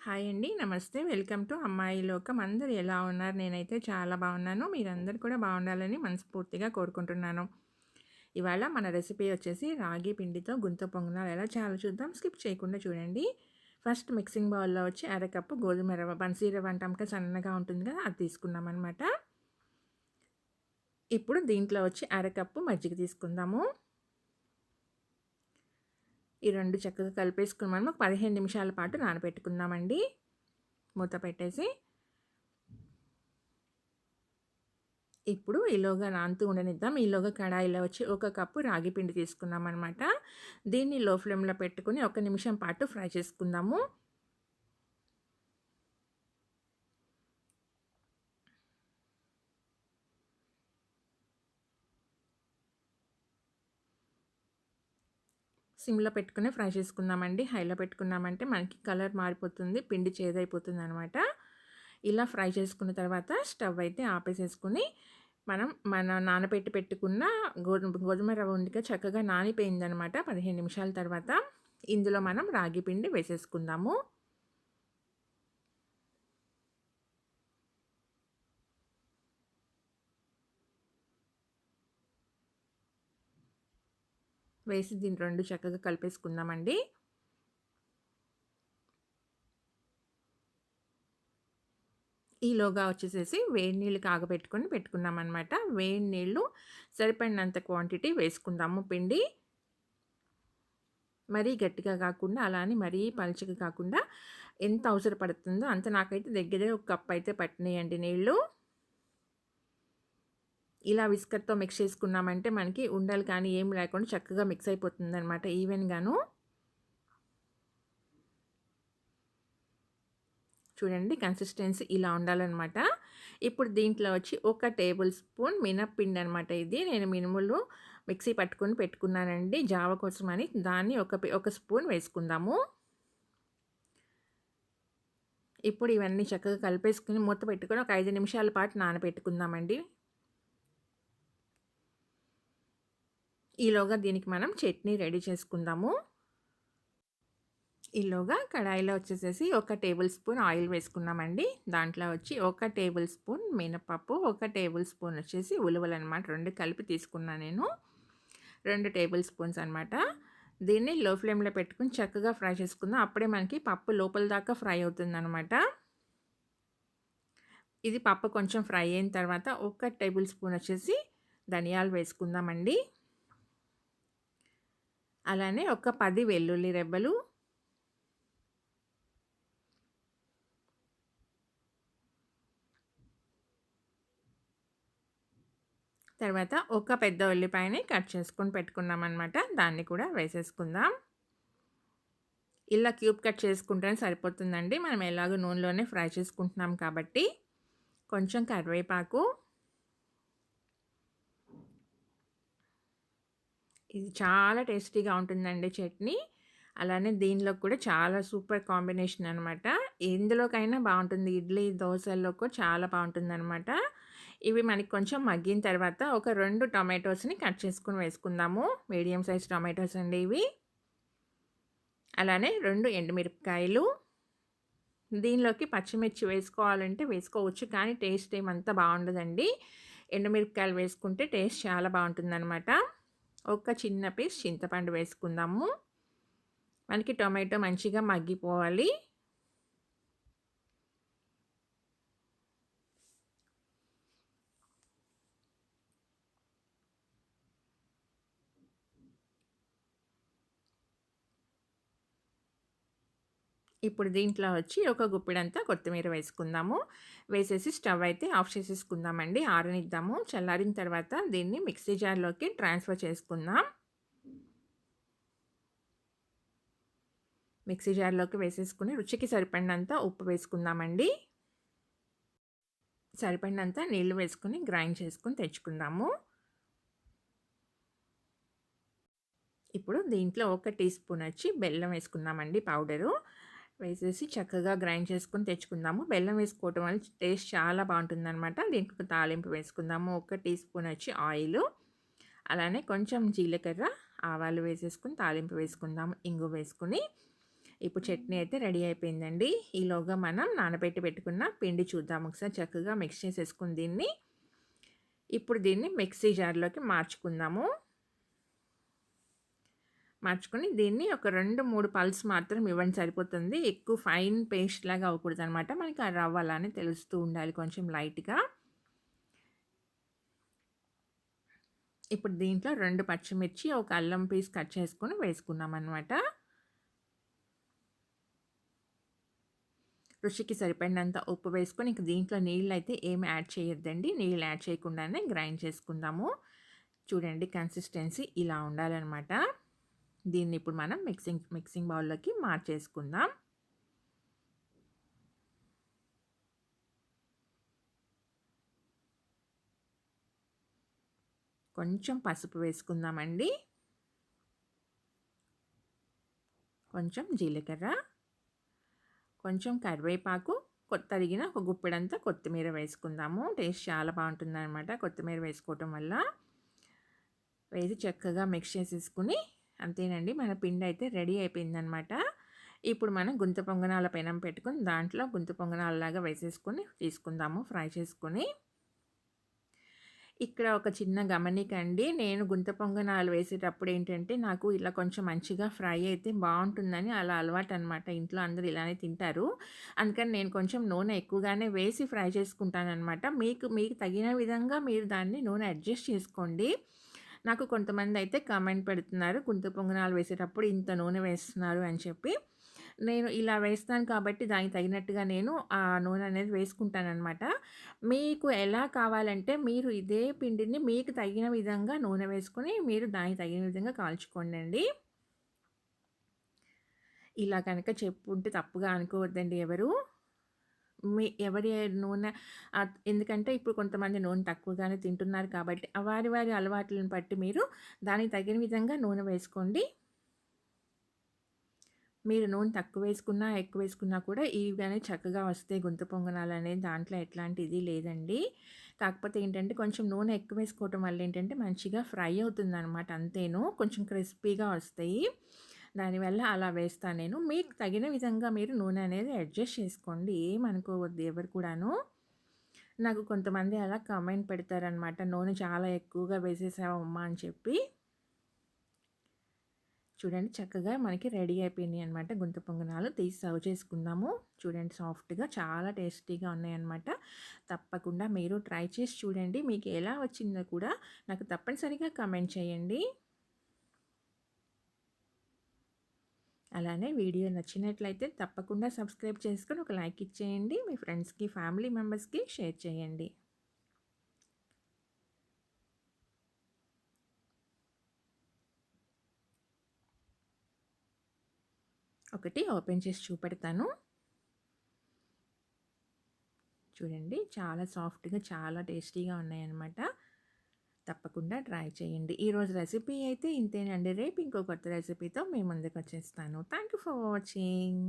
Hi అండి. నమస్తే. Welcome to అమ్మాయి లోకం. అందరు ఎలా ఉన్నారు? నేనైతే చాలా బాగున్నాను. మీరందరూ కూడా బాగుండాలని మనస్ఫూర్తిగా కోరుకుంటున్నాను. ఇవాళ మన రెసిపీ వచ్చేసి రాగి పిండితో గుంత పొంగనాలు. ఎలా చాలా చూద్దాం. స్కిప్ చేయకుండా చూడండి. ఫస్ట్ మిక్సింగ్ బౌల్లో వచ్చి అరకప్పు గోధుమ రవ్వ బన్సీ రవ్వ అంటాంక సన్నగా ఉంటుంది కదా అది తీసుకున్నాం అనమాట ఇప్పుడు దీంట్లో వచ్చి అరకప్పు మజ్జిగ తీసుకుందాము. ఈ రెండు చక్కగా కలిపేసుకుని మనం ఒక పదిహేను నిమిషాల పాటు నానబెట్టుకుందామండి మూత పెట్టేసి. ఇప్పుడు ఈలోగా నానుతూ ఉండనిద్దాం. ఈలోగా కడాయిలో వచ్చి ఒక కప్పు రాగి పిండి తీసుకున్నాం అనమాట. దీన్ని లో ఫ్లేమ్లో పెట్టుకుని ఒక నిమిషం పాటు ఫ్రై చేసుకుందాము. సిమ్లో పెట్టుకుని ఫ్రై చేసుకుందామండి. హైలో పెట్టుకున్నామంటే మనకి కలర్ మారిపోతుంది పిండి చేదైపోతుంది అనమాట ఇలా ఫ్రై చేసుకున్న తర్వాత స్టవ్ అయితే ఆపేసేసుకుని మనం మన నానబెట్టి పెట్టుకున్న గోధుమ గోధుమ రవ్వ ఉండిగా చక్కగా నానిపోయిందనమాట పదిహేను నిమిషాల తర్వాత ఇందులో మనం రాగి పిండి వేసేసుకుందాము. వేసి దీన్ని రెండు చక్కగా కలిపేసుకుందామండి. ఈలోగా వచ్చేసేసి వేడి నీళ్ళు కాగబెట్టుకొని పెట్టుకున్నాం అనమాట వేడి నీళ్ళు సరిపడినంత క్వాంటిటీ వేసుకుందాము పిండి. మరీ గట్టిగా కాకుండా అలానే మరీ పలుచగా కాకుండా ఎంత అవసరపడుతుందో అంత నాకైతే దగ్గరే ఒక కప్ అయితే పట్టినాయండి నీళ్ళు. ఇలా విస్కర్తో మిక్స్ చేసుకున్నామంటే మనకి ఉండలు కానీ ఏం లేకుండా చక్కగా మిక్స్ అయిపోతుంది అనమాట ఈవెన్గాను చూడండి కన్సిస్టెన్సీ ఇలా ఉండాలన్నమాట. ఇప్పుడు దీంట్లో వచ్చి ఒక టేబుల్ స్పూన్ మినప్పిండి అనమాట ఇది. నేను మినుములు మిక్సీ పట్టుకొని పెట్టుకున్నానండి. జావ కోసం అని దాన్ని ఒక ఒక స్పూన్ వేసుకుందాము. ఇప్పుడు ఇవన్నీ చక్కగా కలిపేసుకుని మూత పెట్టుకొని ఒక ఐదు నిమిషాల పాటు నానబెట్టుకుందామండి. ఈలోగా దీనికి మనం చట్నీ రెడీ చేసుకుందాము. ఈలోగా కడాయిలో వచ్చేసేసి ఒక టేబుల్ స్పూన్ ఆయిల్ వేసుకున్నామండి. దాంట్లో వచ్చి ఒక టేబుల్ స్పూన్ మినపప్పు ఒక టేబుల్ స్పూన్ వచ్చేసి ఉలువలు అనమాట రెండు కలిపి తీసుకున్నా నేను. రెండు టేబుల్ స్పూన్స్ అనమాట దీన్ని లో ఫ్లేమ్లో పెట్టుకుని చక్కగా ఫ్రై చేసుకుందాం. అప్పుడే మనకి పప్పు లోపల దాకా ఫ్రై అవుతుందన్నమాట. ఇది పప్పు కొంచెం ఫ్రై అయిన తర్వాత ఒక టేబుల్ స్పూన్ వచ్చేసి ధనియాలు వేసుకుందామండి. అలానే ఒక పది వెల్లుల్లి రెబ్బలు. తర్వాత ఒక పెద్ద ఉల్లిపాయని కట్ చేసుకొని పెట్టుకున్నాం అనమాట దాన్ని కూడా వేసేసుకుందాం. ఇలా క్యూబ్ కట్ చేసుకుంటేనే సరిపోతుందండి. మనం ఎలాగో నూనెలోనే ఫ్రై చేసుకుంటున్నాం కాబట్టి. కొంచెం కరివేపాకు. ఇది చాలా టేస్టీగా ఉంటుందండి చట్నీ. అలానే దీనిలో కూడా చాలా సూపర్ కాంబినేషన్ అనమాట ఎందులోకైనా బాగుంటుంది. ఇడ్లీ దోశల్లో కూడా చాలా బాగుంటుంది అనమాట ఇవి మనకి కొంచెం మగ్గిన తర్వాత ఒక రెండు టొమాటోస్ని కట్ చేసుకుని వేసుకుందాము. మీడియం సైజ్ టొమాటోస్ అండి ఇవి. అలానే రెండు ఎండుమిరపకాయలు. దీనిలోకి పచ్చిమిర్చి వేసుకోవాలంటే వేసుకోవచ్చు కానీ టేస్ట్ ఏమంతా బాగుండదండి. ఎండుమిరపకాయలు వేసుకుంటే టేస్ట్ చాలా బాగుంటుందన్నమాట. ఒక చిన్న పీస్ చింతపండు వేసుకుందాము. మనకి టొమాటో మంచిగా మగ్గిపోవాలి. ఇప్పుడు దీంట్లో వచ్చి ఒక గుప్పిడంతా కొత్తిమీర వేసుకుందాము. వేసేసి స్టవ్ అయితే ఆఫ్ చేసేసుకుందామండి. ఆరనిద్దాము. చల్లారిన తర్వాత దీన్ని మిక్సీ జార్లోకి ట్రాన్స్ఫర్ చేసుకుందాం. మిక్సీ జార్లోకి వేసేసుకుని రుచికి సరిపడినంత ఉప్పు వేసుకుందామండి. సరిపడినంత నీళ్ళు వేసుకుని గ్రైండ్ చేసుకుని తెచ్చుకుందాము. ఇప్పుడు దీంట్లో ఒక టీ స్పూన్ వచ్చి బెల్లం వేసుకుందామండి పౌడరు. వేసేసి చక్కగా గ్రైండ్ చేసుకొని తెచ్చుకుందాము. బెల్లం వేసుకోవటం వల్ల టేస్ట్ చాలా బాగుంటుందన్నమాట. దీనికి ఒక తాలింపు వేసుకుందాము. ఒక టీ స్పూన్ వచ్చి ఆయిల్. అలానే కొంచెం జీలకర్ర ఆవాలు వేసేసుకుని తాలింపు వేసుకుందాము. ఇంగు వేసుకుని. ఇప్పుడు చట్నీ అయితే రెడీ అయిపోయిందండి. ఈలోగా మనం నానబెట్టి పెట్టుకున్న పిండి చూద్దాం ఒకసారి. చక్కగా మిక్స్ చేసేసుకుని దీన్ని. ఇప్పుడు దీన్ని మిక్సీ జార్లోకి మార్చుకుందాము. మార్చుకొని దీన్ని ఒక రెండు మూడు పల్స్ మాత్రం ఇవ్వండి సరిపోతుంది. ఎక్కువ ఫైన్ పేస్ట్ లాగా అవ్వకూడదు అనమాట మనకి ఆ రవ్వ అలానే తెలుస్తూ ఉండాలి కొంచెం లైట్గా. ఇప్పుడు దీంట్లో రెండు పచ్చిమిర్చి ఒక అల్లం పీస్ కట్ చేసుకొని వేసుకున్నాం అనమాట రుచికి సరిపడినంత ఉప్పు వేసుకొని ఇంక దీంట్లో నీళ్ళు అయితే ఏమి యాడ్ చేయొద్దండి. నీళ్ళు యాడ్ చేయకుండానే గ్రైండ్ చేసుకుందాము. చూడండి కన్సిస్టెన్సీ ఇలా ఉండాలన్నమాట. దీన్ని ఇప్పుడు మనం మిక్సింగ్ మిక్సింగ్ బౌల్లోకి మార్చేసుకుందాం. కొంచెం పసుపు వేసుకుందామండి. కొంచెం జీలకర్ర కొంచెం కరివేపాకు తరిగిన ఒక గుప్పెడంతా కొత్తిమీర వేసుకుందాము. టేస్ట్ చాలా బాగుంటుంది అనమాట కొత్తిమీర వేసుకోవటం వల్ల. వేసి చక్కగా మిక్స్ చేసేసుకుని అంతేనండి. మన పిండి అయితే రెడీ అయిపోయిందనమాట. ఇప్పుడు మనం గుంత పొంగనాల పెనం పెట్టుకొని దాంట్లో గుంత పొంగనాలలాగా వేసేసుకొని తీసుకుందాము ఫ్రై చేసుకొని. ఇక్కడ ఒక చిన్న గమనికండి. నేను గుంత పొంగనాలు వేసేటప్పుడు ఏంటంటే నాకు ఇలా కొంచెం మంచిగా ఫ్రై అయితే బాగుంటుందని అలా అలవాటు అనమాట ఇంట్లో అందరూ ఇలానే తింటారు. అందుకని నేను కొంచెం నూనె ఎక్కువగానే వేసి ఫ్రై చేసుకుంటాను అనమాట మీకు మీకు తగిన విధంగా మీరు దాన్ని నూనె అడ్జస్ట్ చేసుకోండి. నాకు కొంతమంది అయితే కామెంట్ పెడుతున్నారు గుంత పొంగనాలు వేసేటప్పుడు ఇంత నూనె వేస్తున్నారు అని చెప్పి. నేను ఇలా వేస్తాను కాబట్టి దానికి తగినట్టుగా నేను ఆ నూనె అనేది వేసుకుంటానమాట మీకు ఎలా కావాలంటే మీరు ఇదే పిండిని మీకు తగిన విధంగా నూనె వేసుకొని మీరు దానికి తగిన విధంగా కాల్చుకోండి ఇలా కనుక చెప్పుంటే తప్పుగా అనుకోవద్దండి ఎవరు. మీ ఎవరి నూనె ఎందుకంటే ఇప్పుడు కొంతమంది నూనె తక్కువగానే తింటున్నారు కాబట్టి వారి వారి అలవాట్లను బట్టి మీరు దానికి తగిన విధంగా నూనె వేసుకోండి. మీరు నూనె తక్కువ వేసుకున్నా ఎక్కువ వేసుకున్నా కూడా ఇవిగానే చక్కగా వస్తాయి గుంత పొంగనాలు అనేది దాంట్లో ఎట్లాంటి ఇది లేదండి. కాకపోతే ఏంటంటే కొంచెం నూనె ఎక్కువ వేసుకోవటం వల్ల ఏంటంటే మంచిగా ఫ్రై అవుతుంది అనమాట అంతేను. కొంచెం క్రిస్పీగా వస్తాయి. దానివల్ల అలా వేస్తాను నేను. మీకు తగిన విధంగా మీరు నూనె అనేది అడ్జస్ట్ చేసుకోండి. ఏమనుకోవద్దు ఎవరు కూడాను. నాకు కొంతమంది అలా కామెంట్ పెడతారనమాట నూనె చాలా ఎక్కువగా వేసేసావమ్మా అని చెప్పి. చూడండి చక్కగా మనకి రెడీ అయిపోయినాయి అనమాట గుంత పొంగనాలు తీసి సర్వ్ చేసుకుందాము. చూడండి సాఫ్ట్గా చాలా టేస్టీగా ఉన్నాయన్నమాట. తప్పకుండా మీరు ట్రై చేసి చూడండి. మీకు ఎలా వచ్చిందో కూడా నాకు తప్పనిసరిగా కమెంట్ చేయండి. అలానే వీడియో నచ్చినట్లయితే తప్పకుండా సబ్స్క్రైబ్ చేసుకొని ఒక లైక్ ఇచ్చేయండి. మీ ఫ్రెండ్స్కి ఫ్యామిలీ మెంబర్స్కి షేర్ చేయండి. ఒకటి ఓపెన్ చేసి చూపెడతాను. చూడండి చాలా సాఫ్ట్గా చాలా టేస్టీగా ఉన్నాయన్నమాట. తప్పకుండా ట్రై చేయండి. ఈరోజు రెసిపీ అయితే ఇంతేనండి. రేపు ఇంకో కొత్త రెసిపీతో మేము ముందుకు వచ్చేస్తాను. Thank you for watching.